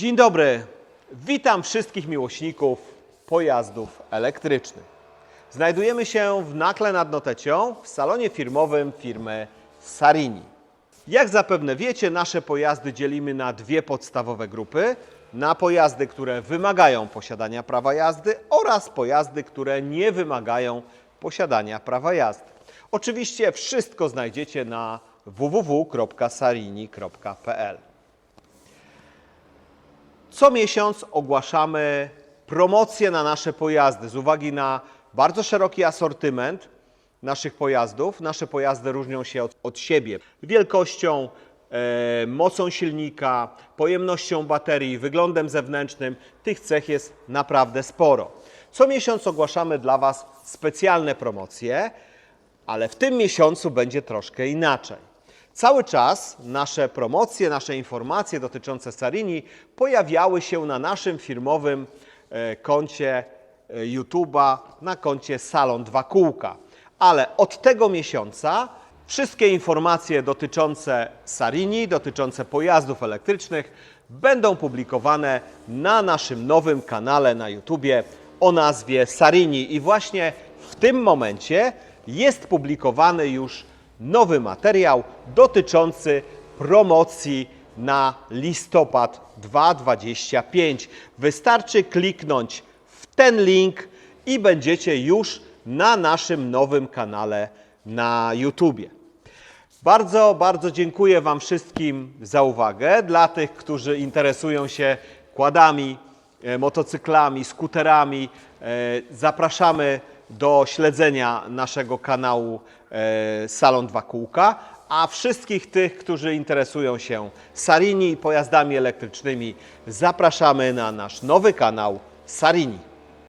Dzień dobry. Witam wszystkich miłośników pojazdów elektrycznych. Znajdujemy się w Nakle nad Notecią w salonie firmowym firmy Sarini. Jak zapewne wiecie, nasze pojazdy dzielimy na dwie podstawowe grupy. Na pojazdy, które wymagają posiadania prawa jazdy oraz pojazdy, które nie wymagają posiadania prawa jazdy. Oczywiście wszystko znajdziecie na www.sarini.pl. Co miesiąc ogłaszamy promocje na nasze pojazdy z uwagi na bardzo szeroki asortyment naszych pojazdów. Nasze pojazdy różnią się od, od siebie wielkością, e, mocą silnika, pojemnością baterii, wyglądem zewnętrznym. Tych cech jest naprawdę sporo. Co miesiąc ogłaszamy dla Was specjalne promocje, ale w tym miesiącu będzie troszkę inaczej. Cały czas nasze promocje, nasze informacje dotyczące Sarini pojawiały się na naszym firmowym e, koncie e, YouTube'a, na koncie Salon 2 Kółka. Ale od tego miesiąca wszystkie informacje dotyczące Sarini, dotyczące pojazdów elektrycznych będą publikowane na naszym nowym kanale na YouTubie o nazwie Sarini. I właśnie w tym momencie jest publikowany już nowy materiał dotyczący promocji na listopad 2025. Wystarczy kliknąć w ten link i będziecie już na naszym nowym kanale na YouTubie. Bardzo, bardzo dziękuję Wam wszystkim za uwagę. Dla tych, którzy interesują się kładami, e, motocyklami, skuterami, e, zapraszamy do śledzenia naszego kanału e, Salon 2 Kółka. A wszystkich tych, którzy interesują się Sarini i pojazdami elektrycznymi, zapraszamy na nasz nowy kanał Sarini.